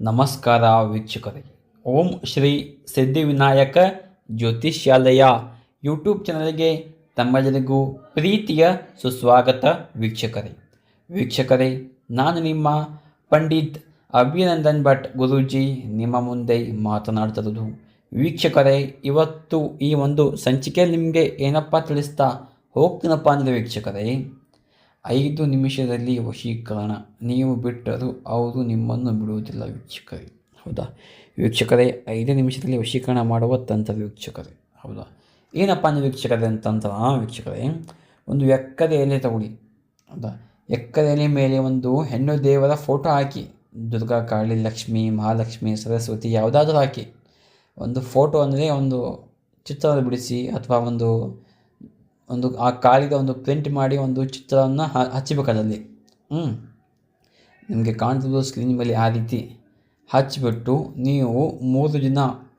ನಮಸ್ಕಾರ ವೀಕ್ಷಕರೇ. ಓಂ ಶ್ರೀ ಸಿದ್ಧಿವಿನಾಯಕ ಜ್ಯೋತಿಷ್ಯಾಲಯ ಯೂಟ್ಯೂಬ್ ಚಾನಲ್ಗೆ ತಮ್ಮೆಲ್ಲರಿಗೂ ಪ್ರೀತಿಯ ಸುಸ್ವಾಗತ ವೀಕ್ಷಕರೇ. ವೀಕ್ಷಕರೇ, ನಾನು ನಿಮ್ಮ ಪಂಡಿತ್ ಅಭಿನಂದನ್ ಭಟ್ ಗುರೂಜಿ ನಿಮ್ಮ ಮುಂದೆ ಮಾತನಾಡ್ತಿರೋದು ವೀಕ್ಷಕರೇ, ಇವತ್ತು ಈ ಒಂದು ಸಂಚಿಕೆಯಲ್ಲಿ ನಿಮಗೆ ಏನಪ್ಪ ತಿಳಿಸ್ತಾ ಹೋಗ್ತೀನಪ್ಪ ಅಂದರೆ ವೀಕ್ಷಕರೇ ಐದು ನಿಮಿಷದಲ್ಲಿ ವಶೀಕರಣ. ನೀವು ಬಿಟ್ಟರೂ ಅವರು ನಿಮ್ಮನ್ನು ಬಿಡುವುದಿಲ್ಲ ವೀಕ್ಷಕರೇ. ಹೌದಾ? ವೀಕ್ಷಕರೇ, ಐದು ನಿಮಿಷದಲ್ಲಿ ವಶೀಕರಣ ಮಾಡುವ ತಂತ್ರ ವೀಕ್ಷಕರೇ. ಹೌದಾ? ಏನಪ್ಪ ಅಂದರೆ ವೀಕ್ಷಕರೇ ಅಂತಂದ್ರೆ ವೀಕ್ಷಕರೇ, ಒಂದು ಎಕ್ಕದ ಎಲೆ ತಗೊಳ್ಳಿ. ಹೌದಾ? ಎಕ್ಕದ ಎಲೆ ಮೇಲೆ ಒಂದು ಹೆಣ್ಣು ದೇವರ ಫೋಟೋ ಹಾಕಿ. ದುರ್ಗಾ ಕಾಳಿ, ಲಕ್ಷ್ಮಿ, ಮಹಾಲಕ್ಷ್ಮಿ, ಸರಸ್ವತಿ ಯಾವುದಾದ್ರೂ ಹಾಕಿ. ಒಂದು ಫೋಟೋ ಅಂದರೆ ಒಂದು ಚಿತ್ರ ಬಿಡಿಸಿ ಅಥವಾ ಒಂದು ಒಂದು, ಆ ಕಾಳಿಗೆ ಒಂದು ಪ್ರಿಂಟ್ ಮಾಡಿ ಒಂದು ಚಿತ್ರವನ್ನು ಹಚ್ಚಬೇಕು ಅದರಲ್ಲಿ. ಹ್ಞೂ ನಿಮಗೆ ಕಾಣ್ತಿದ್ದು ಸ್ಕ್ರೀನ್ ಮೇಲೆ ಆ ರೀತಿ ಹಚ್ಚಿಬಿಟ್ಟು ನೀವು ಮೂರು ದಿನ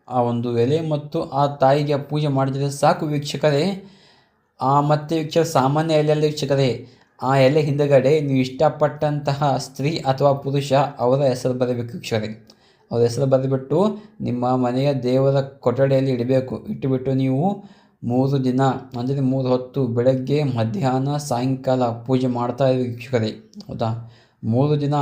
ಆ ಒಂದು ಎಲೆ ಮತ್ತು ಆ ತಾಯಿಗೆ ಪೂಜೆ ಮಾಡಿದರೆ ಸಾಕು ವೀಕ್ಷಕರೇ. ಆ ಮತ್ತು ವೀಕ್ಷಕ ಸಾಮಾನ್ಯ ಎಲೆಯಲ್ಲಿ ವೀಕ್ಷಕರೇ, ಆ ಎಲೆ ಹಿಂದಗಡೆ ನೀವು ಇಷ್ಟಪಟ್ಟಂತಹ ಸ್ತ್ರೀ ಅಥವಾ ಪುರುಷ ಅವರ ಹೆಸರು ಬರಬೇಕು ವೀಕ್ಷಕರೇ. ಅವರ ಹೆಸರು ಬರೆದುಬಿಟ್ಟು ನಿಮ್ಮ ಮನೆಯ ದೇವರ ಕೊಠಡಿಯಲ್ಲಿ ಇಡಬೇಕು. ಇಟ್ಟುಬಿಟ್ಟು ನೀವು ಮೂರು ದಿನ ಅಂದರೆ ಮೂರು ಹೊತ್ತು ಬೆಳಗ್ಗೆ, ಮಧ್ಯಾಹ್ನ, ಸಾಯಂಕಾಲ ಪೂಜೆ ಮಾಡ್ತಾ ಇದ್ದೀವಿ ವೀಕ್ಷಕರೇ. ಹೌದಾ? ಮೂರು ದಿನ,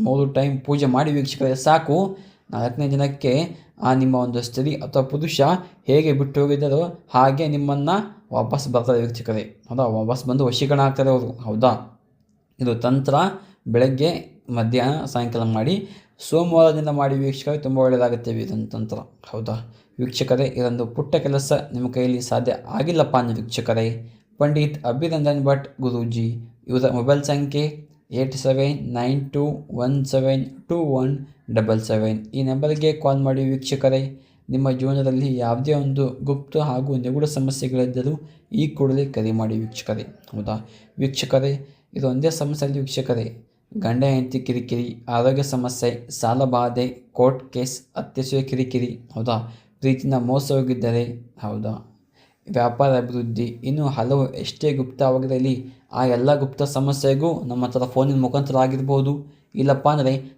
ಮೂರು ಟೈಮ್ ಪೂಜೆ ಮಾಡಿ ವೀಕ್ಷಕರೇ, ಸಾಕು. ನಾಲ್ಕನೇ ದಿನಕ್ಕೆ ಆ ನಿಮ್ಮ ಒಂದು ಸ್ತ್ರೀ ಅಥವಾ ಪುರುಷ ಹೇಗೆ ಬಿಟ್ಟು ಹೋಗಿದ್ದಾರೋ ಹಾಗೆ ನಿಮ್ಮನ್ನು ವಾಪಸ್ ಬರ್ತಾರೆ ವೀಕ್ಷಕರೇ. ಹೌದಾ? ವಾಪಸ್ ಬಂದು ವಶೀಕರಣ ಆಗ್ತಾರೆ ಅವರು. ಹೌದಾ? ಇದು ತಂತ್ರ, ಬೆಳಗ್ಗೆ, ಮಧ್ಯಾಹ್ನ, ಸಾಯಂಕಾಲ ಮಾಡಿ ಸೋಮವಾರದಿಂದ ಮಾಡಿ ವೀಕ್ಷಕರೇ ತುಂಬ ಒಳ್ಳೆಯದಾಗುತ್ತೆ ತಂತ್ರ ಹೌದಾ? ವೀಕ್ಷಕರೇ, ಇದೊಂದು ಪುಟ್ಟ ಕೆಲಸ ನಿಮ್ಮ ಕೈಯಲ್ಲಿ ಸಾಧ್ಯ ಆಗಿಲ್ಲಪ್ಪ ಅಂದರೆ ವೀಕ್ಷಕರೇ. ಪಂಡಿತ್ ಅಭಿನಂದನ್ ಭಟ್ ಗುರೂಜಿ, ಇವರ ಮೊಬೈಲ್ ಸಂಖ್ಯೆ eight seven nine two one seven two one double seven. ಈ ನಂಬರ್ಗೆ ಕಾಲ್ ಮಾಡಿ ವೀಕ್ಷಕರೇ, ನಿಮ್ಮ ಜೀವನದಲ್ಲಿ ಯಾವುದೇ ಒಂದು ಗುಪ್ತ ಹಾಗೂ ನಿಗೂಢ ಸಮಸ್ಯೆಗಳಿದ್ದರೂ ಈ ಕೂಡಲೇ ಕರೆ ಮಾಡಿ ವೀಕ್ಷಕರೇ. ಹೌದಾ? ವೀಕ್ಷಕರೇ, ಇದೊಂದೇ ಸಮಸ್ಯೆಯಲ್ಲಿ ವೀಕ್ಷಕರೇ ಗಂಡ ಹೆಂಡತಿ ಕಿರಿಕಿರಿ, ಆರೋಗ್ಯ ಸಮಸ್ಯೆ, ಸಾಲ ಬಾಧೆ, ಕೋರ್ಟ್ ಕೇಸ್, ಅತ್ಯಸೂಯ ಕಿರಿಕಿರಿ, ಹೌದಾ? ಪ್ರೀತಿನ ಮೋಸ ಹೋಗಿದ್ದರೆ ಹೌದಾ? ವ್ಯಾಪಾರ ಅಭಿವೃದ್ಧಿ, ಇನ್ನು ಹಲವು ಎಷ್ಟೇ ಗುಪ್ತವಾಗಿರಲಿ, ಆ ಎಲ್ಲ ಗುಪ್ತ ಸಮಸ್ಯೆಗೂ ನಮ್ಮ ಹತ್ರ ಫೋನಿನ ಮುಖಾಂತರ ಆಗಿರ್ಬೋದು. ಇಲ್ಲಪ್ಪ ಅಂದರೆ